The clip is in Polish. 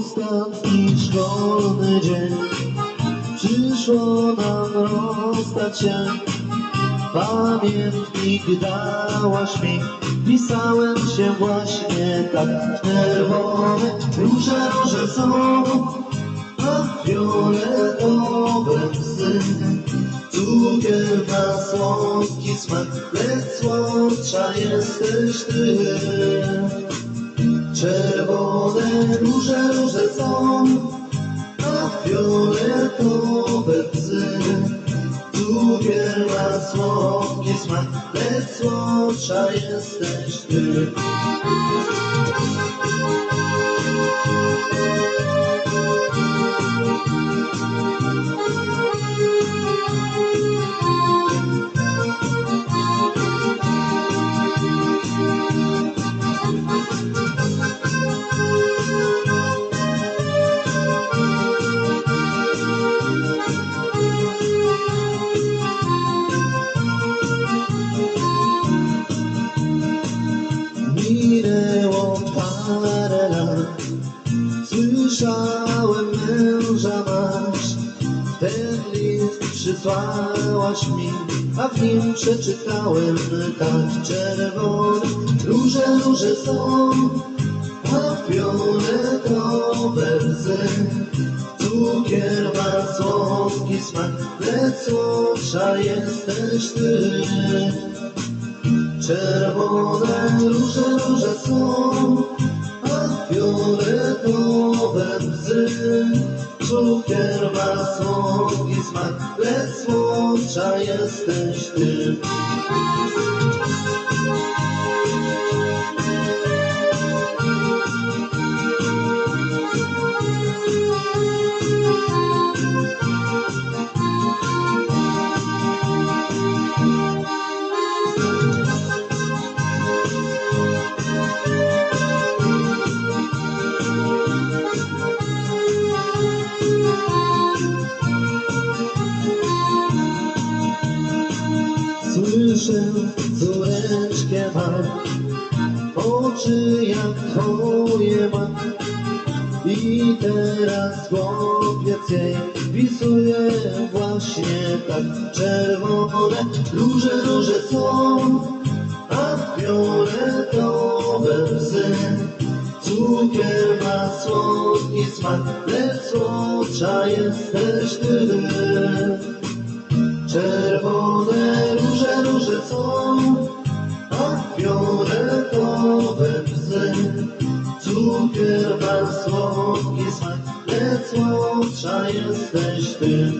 ostatni szkolny dzień. Przyszło nam rozstać się. Pamiętnik dałaś mi. Pisałem się właśnie tak Czerwone róże, róże są. A fioletowe łzy. Cukier ma słodki smak. Lecz słodsza jesteś ty Czerwone róże, róże są A fioletowe łzy Cukier ma słodki smak, lecz słodsza jesteś ty. Masz. Ten list mi, a w nim przeczytałem tak czerwone. Róże, róże są, a fioletowe łzy. Cukier ma słodki smak, lecz słodsza jesteś ty. Czerwone róże, róże są, a fioletowe łzy. Cukier ma słodki smak, lecz słodsza jesteś ty. Słyszę córeczkę mam, oczy jak twoje mam. I teraz chłopiec jej pisuje właśnie tak. Czerwone Róże, róże są, a fioletowe łzy. Cukier ma słodki smak, lecz słodsza jesteś ty. Czerwone są, a fioletowe łzy. Cukier ma słodki smak, lecz słodsza jesteś ty.